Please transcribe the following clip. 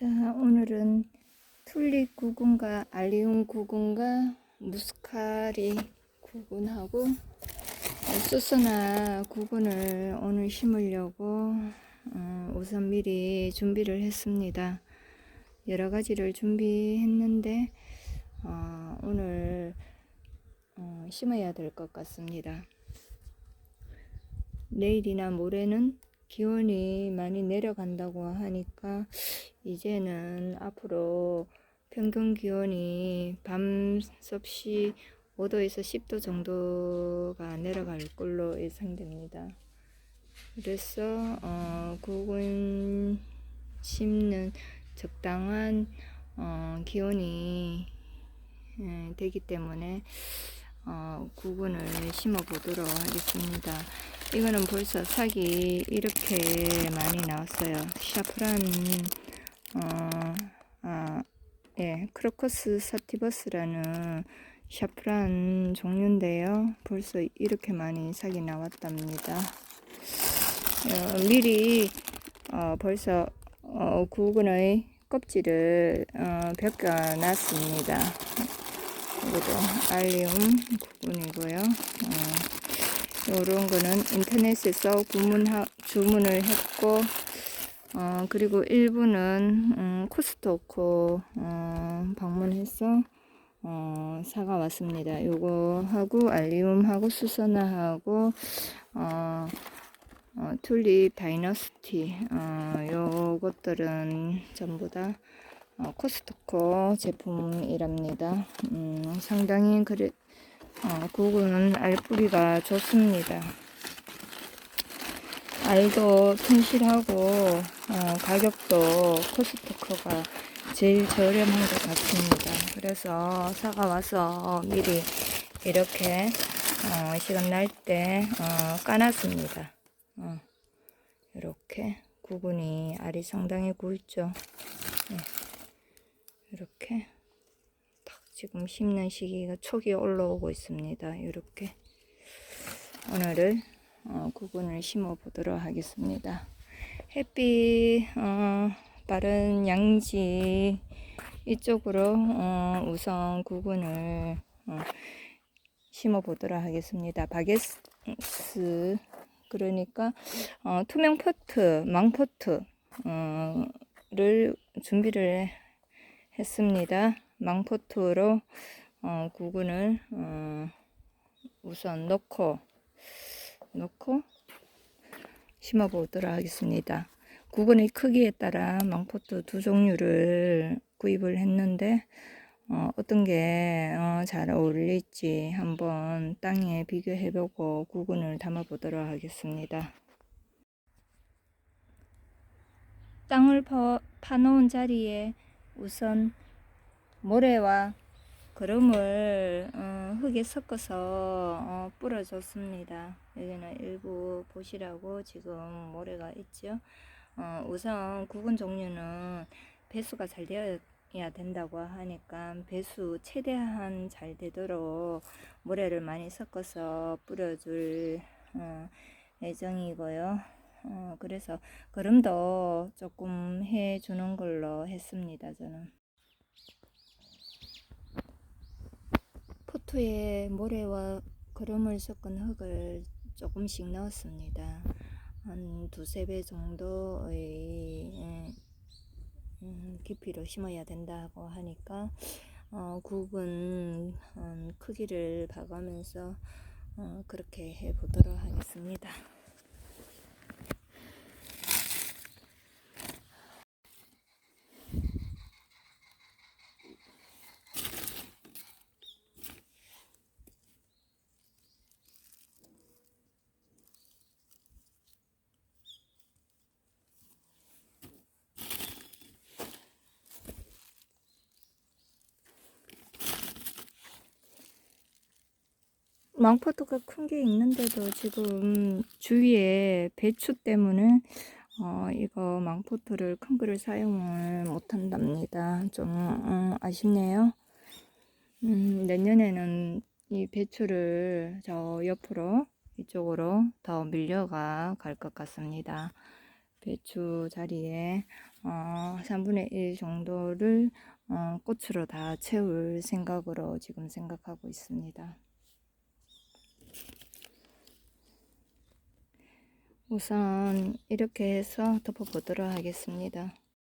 자, 오늘은 튤립 구근과 알리움 구근과 무스카리 구근하고 수스나 구근을 오늘 심으려고 어, 우선 미리 준비를 했습니다. 여러 가지를 준비했는데 어, 오늘 어, 심어야 될 것 같습니다. 내일이나 모레는 기온이 많이 내려간다고 하니까 이제는 앞으로 평균 기온이 밤 섭씨 5도에서 10도 정도가 내려갈 걸로 예상됩니다. 그래서 어, 구근 심는 적당한 어, 기온이 예, 되기 때문에 어, 구근을 심어 보도록 하겠습니다. 이거는 벌써 삭이 이렇게 많이 나왔어요. 샤프란 어, 아, 예, 크로커스 사티버스라는 샤프란 종류인데요. 벌써 이렇게 많이 삭이 나왔답니다. 어, 미리 어, 벌써 어, 구근의 껍질을 어, 벗겨놨습니다. 이것도 알리움 구근이고요. 어, 이런 거는 인터넷에서 주문하, 주문을 했고 어, 그리고 일부는 음, 코스토코 어, 방문해서 어, 사가 왔습니다. 요거 하고 알리움하고 수선화하고 어, 어, 튤립 다이너스티 어, 요것들은 전부 다 어, 코스트코 제품이랍니다. 음, 상당히 그래 어, 구근은 알뿌리가 좋습니다. 알도 튼실하고 어, 가격도 코스트코가 제일 저렴한 것 같습니다. 그래서 사가 와서 미리 이렇게 어, 시간 날때 어, 까놨습니다. 어, 이렇게 구근이 알이 상당히 굵죠. 네. 이렇게 딱 지금 심는 시기가 촉이 올라오고 있습니다. 이렇게 오늘을 어, 구근을 심어 보도록 하겠습니다. 햇빛 어, 빠른 양지 이쪽으로 어, 우선 구근을 어, 심어 보도록 하겠습니다. 바게스 그러니까 어, 투명 포트, 망 포트를 준비를 했습니다. 망 포트로 어, 구근을 어, 우선 넣고 넣고 심어 보도록 하겠습니다. 구근의 크기에 따라 망포트 두 종류를 구입을 했는데 어, 어떤 게잘 어, 어울릴지 한번 땅에 비교해 보고 구근을 담아 보도록 하겠습니다. 땅을 파, 파놓은 자리에 우선 모래와 거름을 어, 흙에 섞어서 어, 뿌려줬습니다. 여기는 일부 보시라고 지금 모래가 있죠. 어, 우선 구근 종류는 배수가 잘 되어야 된다고 하니까 배수 최대한 잘 되도록 모래를 많이 섞어서 뿌려줄 어, 예정이고요. 어, 그래서 거름도 조금 해주는 걸로 했습니다. 저는. 포트에 모래와 거름을 섞은 흙을 조금씩 넣었습니다. 한 두세 배 정도의 예, 음, 깊이로 심어야 된다고 하니까 어, 굽은 음, 크기를 봐가면서 어, 그렇게 해보도록 하겠습니다. 망포도가 큰 게 있는데도 지금 주위에 배추 때문에 어, 이거 망포토를 큰 거를 사용을 못 한답니다. 좀 음, 아쉽네요. 음, 내년에는 이 배추를 저 옆으로 이쪽으로 더 밀려가 갈 것 같습니다. 배추 자리에 어, 3분의 1 정도를 어, 꽃으로 다 채울 생각으로 지금 생각하고 있습니다. 우선 이렇게 해서 덮어보도록 하겠습니다.